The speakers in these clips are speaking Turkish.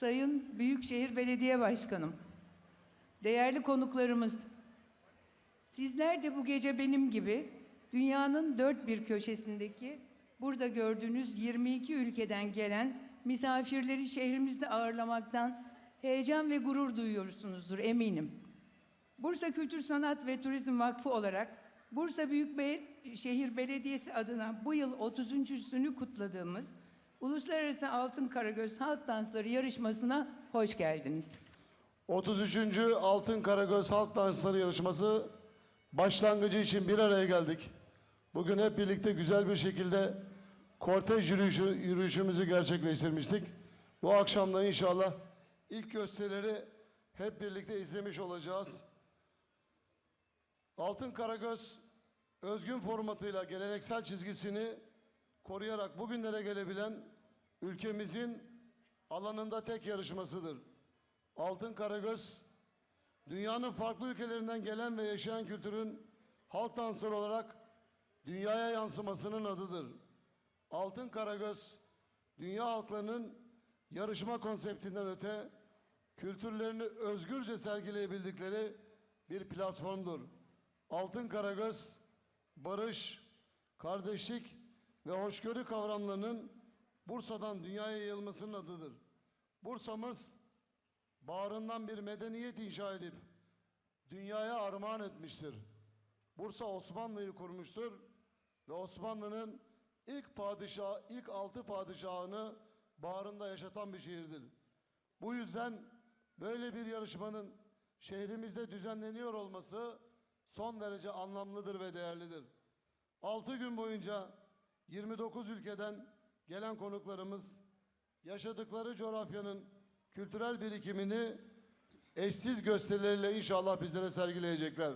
Sayın Büyükşehir Belediye Başkanım, değerli konuklarımız, sizler de bu gece benim gibi dünyanın dört bir köşesindeki burada gördüğünüz 22 ülkeden gelen misafirleri şehrimizde ağırlamaktan heyecan ve gurur duyuyorsunuzdur eminim. Bursa Kültür Sanat ve Turizm Vakfı olarak Bursa Büyükşehir Belediyesi adına bu yıl 30.sünü kutladığımız Uluslararası Altın Karagöz Halk Dansları yarışmasına hoş geldiniz. 33. Altın Karagöz Halk Dansları yarışması başlangıcı için bir araya geldik. Bugün hep birlikte güzel bir şekilde kortej yürüyüşü, yürüyüşümüzü gerçekleştirmiştik. Bu akşam da inşallah ilk gösterileri hep birlikte izlemiş olacağız. Altın Karagöz özgün formatıyla geleneksel çizgisini koruyarak bugünlere gelebilen ülkemizin alanında tek yarışmasıdır. Altın Karagöz, dünyanın farklı ülkelerinden gelen ve yaşayan kültürün halk dansları olarak dünyaya yansımasının adıdır. Altın Karagöz, dünya halklarının yarışma konseptinden öte kültürlerini özgürce sergileyebildikleri bir platformdur. Altın Karagöz, barış, kardeşlik ve hoşgörü kavramlarının Bursa'dan dünyaya yayılmasının adıdır. Bursa'mız bağrından bir medeniyet inşa edip dünyaya armağan etmiştir. Bursa Osmanlı'yı kurmuştur ve Osmanlı'nın ilk padişah, ilk altı padişahını bağrında yaşatan bir şehirdir. Bu yüzden böyle bir yarışmanın şehrimizde düzenleniyor olması son derece anlamlıdır ve değerlidir. 6 gün boyunca 29 ülkeden gelen konuklarımız yaşadıkları coğrafyanın kültürel birikimini eşsiz gösterileriyle inşallah bizlere sergileyecekler.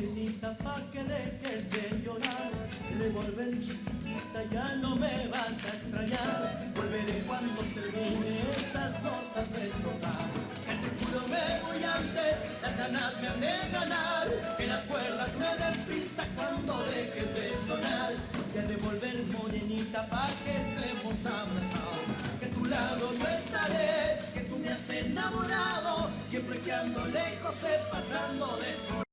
Morenita pa' que dejes de llorar. Revolver chiquitita ya no me vas a extrañar. Volveré cuando termine estas notas de tocar. Que te juro me voy a hacer Las ganas me han de ganar. Que las cuerdas me den pista cuando dejen de sonar. Y a devolver morenita pa' que estemos abrazados. Que a tu lado yo estaré Que tú me has enamorado. Siempre que ando lejos sé pasando de